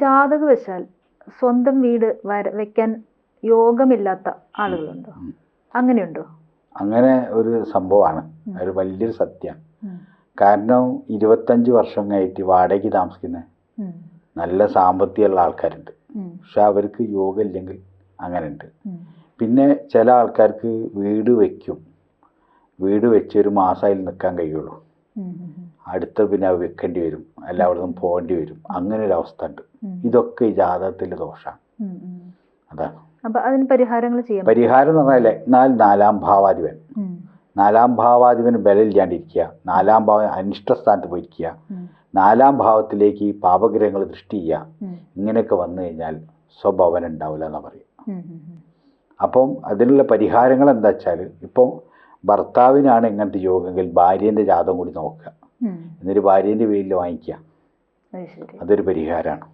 ജാതകവശാൽ സ്വന്തം വീട് വര വെക്കാൻ യോഗമില്ലാത്ത ആളുകളുണ്ടോ. അങ്ങനെയുണ്ടോ? അങ്ങനെ ഒരു സംഭവമാണ്. ഒരു വലിയൊരു സത്യം. കാരണം ഇരുപത്തഞ്ച് വർഷം കഴിഞ്ഞിട്ട് വാടകയ്ക്ക് താമസിക്കുന്ന നല്ല സാമ്പത്തികമുള്ള ആൾക്കാരുണ്ട്. പക്ഷെ അവർക്ക് യോഗ ഇല്ലെങ്കിൽ അങ്ങനെ ഉണ്ട് പിന്നെ ചില ആൾക്കാർക്ക് വീട് വയ്ക്കും വീട് വെച്ച് ഒരു മാസം അതിൽ നിൽക്കാൻ കഴിയുള്ളൂ. അടുത്ത പിന്നെ വെക്കേണ്ടി വരും. അല്ല അവിടെ നിന്ന് പോകേണ്ടി വരും. അങ്ങനെ ഒരു അവസ്ഥ ഉണ്ട്. ഇതൊക്കെ ഈ ജാതകത്തിന്റെ ദോഷമാണ്. അതാണ്. അതിന് പരിഹാരങ്ങൾ ചെയ്യാം പരിഹാരം എന്ന് പറഞ്ഞാൽ എന്നാൽ നാലാം ഭാവാധിപൻ. നാലാം ഭാവാധിപന് ബലമില്ലാണ്ടിരിക്കുക. നാലാം ഭാവ അനിഷ്ട സ്ഥാനത്ത് പോയിരിക്കുക നാലാം ഭാവത്തിലേക്ക് ഈ പാപഗ്രഹങ്ങൾ ദൃഷ്ടി ചെയ്യുക. ഇങ്ങനെയൊക്കെ വന്നു കഴിഞ്ഞാൽ സ്വഭവനം ഉണ്ടാവില്ല പറയുക. അപ്പം അതിനുള്ള പരിഹാരങ്ങൾ എന്താ വെച്ചാൽ ഇപ്പോൾ ഭർത്താവിനാണ് ഇങ്ങനത്തെ യോഗമെങ്കിൽ ഭാര്യേന്റെ ജാതം കൂടി നോക്കുക. എന്നിട്ട് ഭാര്യേന്റെ പേരിൽ വാങ്ങിക്കുക. അതൊരു പരിഹാരമാണ്.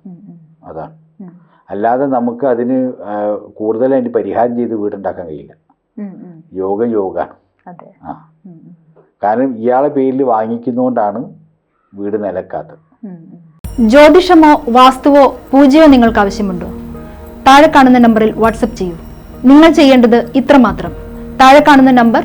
അതാണ്. അല്ലാതെ നമുക്ക് അതിന് കൂടുതൽ അതിന് പരിഹാരം ചെയ്ത് വീടുണ്ടാക്കാൻ കഴിയില്ല. യോഗ യോഗ യോഗമാണ് ആ. കാരണം ഇയാളെ പേരിൽ വാങ്ങിക്കുന്നതുകൊണ്ടാണ് വീട് നിലക്കാത്തത്. ജ്യോതിഷമോ വാസ്തുവോ പൂജയോ നിങ്ങൾക്ക് ആവശ്യമുണ്ടോ? താഴെ കാണുന്ന നമ്പറിൽ വാട്സപ്പ് ചെയ്യൂ. നിങ്ങൾ ചെയ്യേണ്ടത് ഇത്രമാത്രം. താഴെ കാണുന്ന നമ്പർ